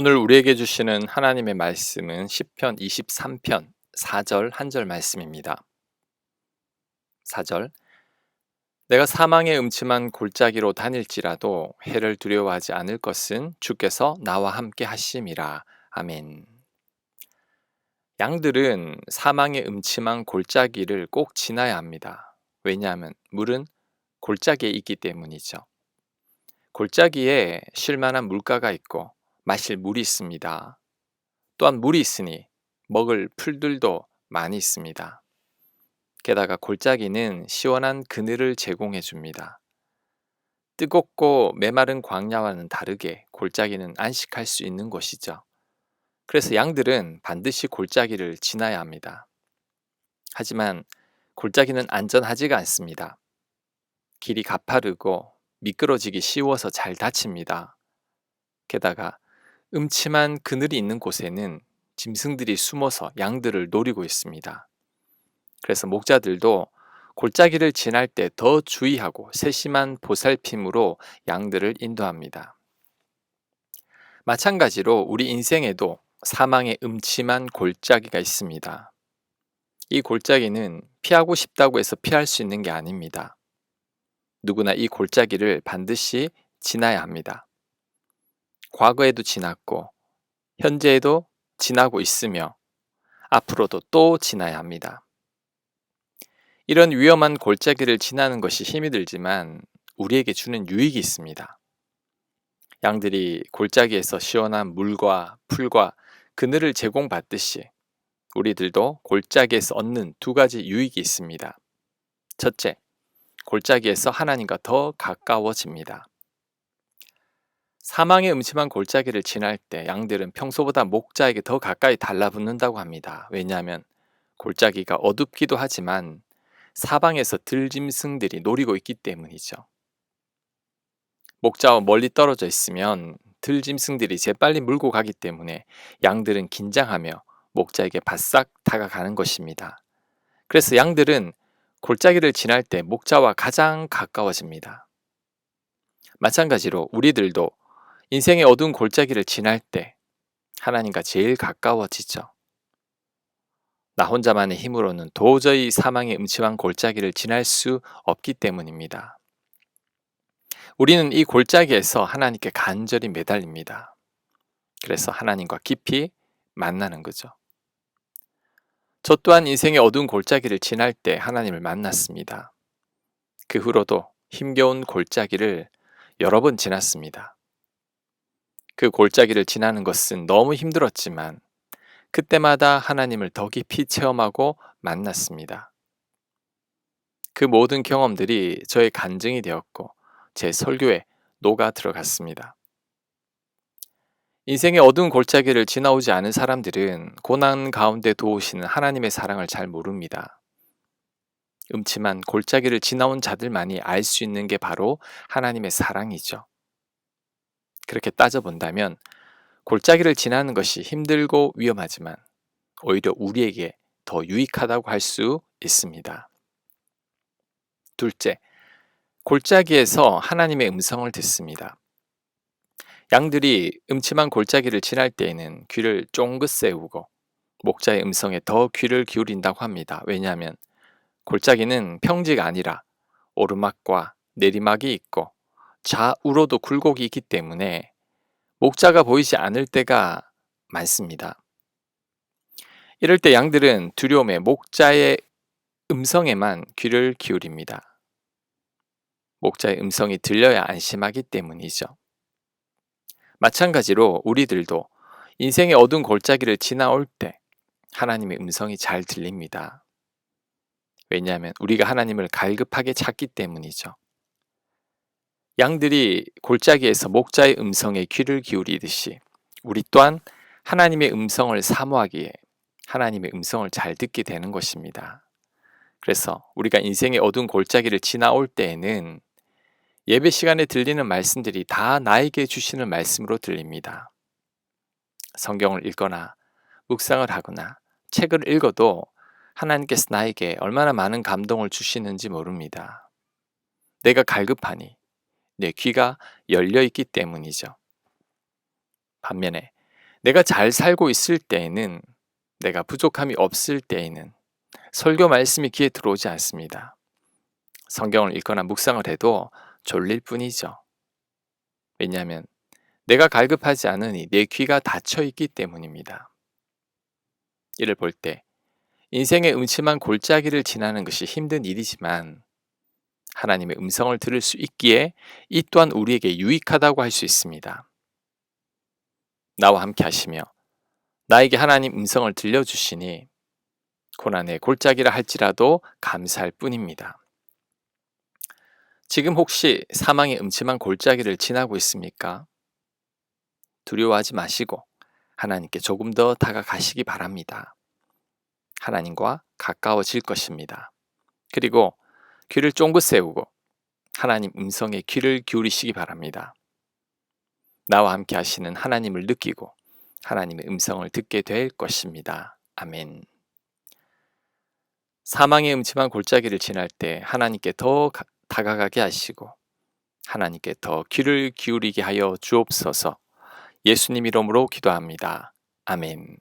오늘 우리에게 주시는 하나님의 말씀은 시편 23편 4절 한 절 말씀입니다. 4절 내가 사망의 음침한 골짜기로 다닐지라도 해를 두려워하지 않을 것은 주께서 나와 함께 하심이라. 아멘. 양들은 사망의 음침한 골짜기를 꼭 지나야 합니다. 왜냐하면 물은 골짜기에 있기 때문이죠. 골짜기에 쉴만한 물가가 있고 마실 물이 있습니다. 또한 물이 있으니 먹을 풀들도 많이 있습니다. 게다가 골짜기는 시원한 그늘을 제공해 줍니다. 뜨겁고 메마른 광야와는 다르게 골짜기는 안식할 수 있는 곳이죠. 그래서 양들은 반드시 골짜기를 지나야 합니다. 하지만 골짜기는 안전하지가 않습니다. 길이 가파르고 미끄러지기 쉬워서 잘 다칩니다. 게다가 음침한 그늘이 있는 곳에는 짐승들이 숨어서 양들을 노리고 있습니다. 그래서 목자들도 골짜기를 지날 때 더 주의하고 세심한 보살핌으로 양들을 인도합니다. 마찬가지로 우리 인생에도 사망의 음침한 골짜기가 있습니다. 이 골짜기는 피하고 싶다고 해서 피할 수 있는 게 아닙니다. 누구나 이 골짜기를 반드시 지나야 합니다. 과거에도 지났고 현재에도 지나고 있으며 앞으로도 또 지나야 합니다. 이런 위험한 골짜기를 지나는 것이 힘이 들지만 우리에게 주는 유익이 있습니다. 양들이 골짜기에서 시원한 물과 풀과 그늘을 제공받듯이 우리들도 골짜기에서 얻는 두 가지 유익이 있습니다. 첫째, 골짜기에서 하나님과 더 가까워집니다. 사망의 음침한 골짜기를 지날 때 양들은 평소보다 목자에게 더 가까이 달라붙는다고 합니다. 왜냐하면 골짜기가 어둡기도 하지만 사방에서 들짐승들이 노리고 있기 때문이죠. 목자와 멀리 떨어져 있으면 들짐승들이 재빨리 물고 가기 때문에 양들은 긴장하며 목자에게 바싹 다가가는 것입니다. 그래서 양들은 골짜기를 지날 때 목자와 가장 가까워집니다. 마찬가지로 우리들도 인생의 어두운 골짜기를 지날 때 하나님과 제일 가까워지죠. 나 혼자만의 힘으로는 도저히 사망의 음침한 골짜기를 지날 수 없기 때문입니다. 우리는 이 골짜기에서 하나님께 간절히 매달립니다. 그래서 하나님과 깊이 만나는 거죠. 저 또한 인생의 어두운 골짜기를 지날 때 하나님을 만났습니다. 그 후로도 힘겨운 골짜기를 여러 번 지났습니다. 그 골짜기를 지나는 것은 너무 힘들었지만 그때마다 하나님을 더 깊이 체험하고 만났습니다. 그 모든 경험들이 저의 간증이 되었고 제 설교에 녹아 들어갔습니다. 인생의 어두운 골짜기를 지나오지 않은 사람들은 고난 가운데 도우시는 하나님의 사랑을 잘 모릅니다. 음침한 골짜기를 지나온 자들만이 알 수 있는 게 바로 하나님의 사랑이죠. 그렇게 따져본다면 골짜기를 지나는 것이 힘들고 위험하지만 오히려 우리에게 더 유익하다고 할 수 있습니다. 둘째, 골짜기에서 하나님의 음성을 듣습니다. 양들이 음침한 골짜기를 지날 때에는 귀를 쫑긋 세우고 목자의 음성에 더 귀를 기울인다고 합니다. 왜냐하면 골짜기는 평지가 아니라 오르막과 내리막이 있고 좌우로도 굴곡이 있기 때문에 목자가 보이지 않을 때가 많습니다. 이럴 때 양들은 두려움에 목자의 음성에만 귀를 기울입니다. 목자의 음성이 들려야 안심하기 때문이죠. 마찬가지로 우리들도 인생의 어두운 골짜기를 지나올 때 하나님의 음성이 잘 들립니다. 왜냐하면 우리가 하나님을 갈급하게 찾기 때문이죠. 양들이 골짜기에서 목자의 음성에 귀를 기울이듯이 우리 또한 하나님의 음성을 사모하기에 하나님의 음성을 잘 듣게 되는 것입니다. 그래서 우리가 인생의 어두운 골짜기를 지나올 때에는 예배 시간에 들리는 말씀들이 다 나에게 주시는 말씀으로 들립니다. 성경을 읽거나 묵상을 하거나 책을 읽어도 하나님께서 나에게 얼마나 많은 감동을 주시는지 모릅니다. 내가 갈급하니 내 귀가 열려 있기 때문이죠. 반면에 내가 잘 살고 있을 때에는 내가 부족함이 없을 때에는 설교 말씀이 귀에 들어오지 않습니다. 성경을 읽거나 묵상을 해도 졸릴 뿐이죠. 왜냐하면 내가 갈급하지 않으니 내 귀가 닫혀 있기 때문입니다. 이를 볼 때 인생의 음침한 골짜기를 지나는 것이 힘든 일이지만 하나님의 음성을 들을 수 있기에 이 또한 우리에게 유익하다고 할 수 있습니다. 나와 함께 하시며 나에게 하나님 음성을 들려주시니 고난의 골짜기라 할지라도 감사할 뿐입니다. 지금 혹시 사망의 음침한 골짜기를 지나고 있습니까? 두려워하지 마시고 하나님께 조금 더 다가가시기 바랍니다. 하나님과 가까워질 것입니다. 그리고 귀를 쫑긋 세우고 하나님 음성에 귀를 기울이시기 바랍니다. 나와 함께 하시는 하나님을 느끼고 하나님의 음성을 듣게 될 것입니다. 아멘. 사망의 음침한 골짜기를 지날 때 하나님께 더 다가가게 하시고 하나님께 더 귀를 기울이게 하여 주옵소서 예수님 이름으로 기도합니다. 아멘.